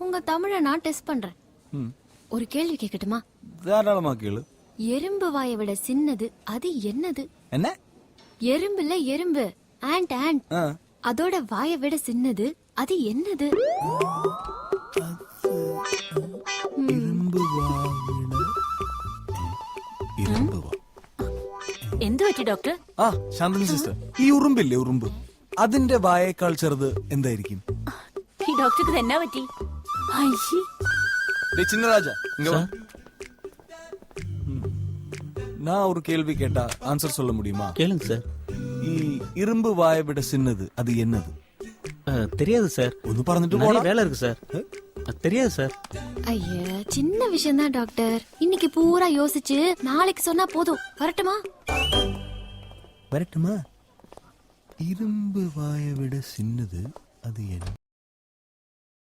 உங்க தமிழை நான் டெஸ்ட் பண்றேன் ம் ஒரு கேள்வி கேட்கட்டுமா தாராளமா கேளு எறும்பு வாயை விட சின்னது அது என்னது என்ன எறும்புல எறும்பு ஆண்ட் ஆண்ட் ஆ, அதோட வாயை விட சின்னது அது என்னது ഇരുമ്പ് വാവിന് ഇരുമ്പ് വാ എന്ത് പറ്റി ഡോക്ടർ ആ ശാന്തനി സിസ്റ്റർ ഈ ഉറുമ്പില്ലേ ഉറുമ്പ് അതിന്റെ വായേക്കാൾ ചെറുത് എന്തായിരിക്കും ഈ ഡോക്ടർക്ക് ഇത് എന്നാ പറ്റി டேய் சின்ன ராஜா இங்க நான் ஒரு கேள்வி கேட்டா ஆன்சர் சொல்ல முடியுமா? கேளுங்க சார். இரும்பு வாயை விட சின்னது அது என்னது? தெரியாது சார். ஒன்னு பறந்துட்டு போட. வேலை இருக்கு சார். தெரியாது சார். ஐயா சின்ன விஷயம் தான் டாக்டர். இன்னைக்கு பூரா யோசிச்சு நாளைக்கு சொன்னா போதும். வரட்டுமா? வரட்டுமா? இரும்பு வாயை விட சின்னது அது என்ன?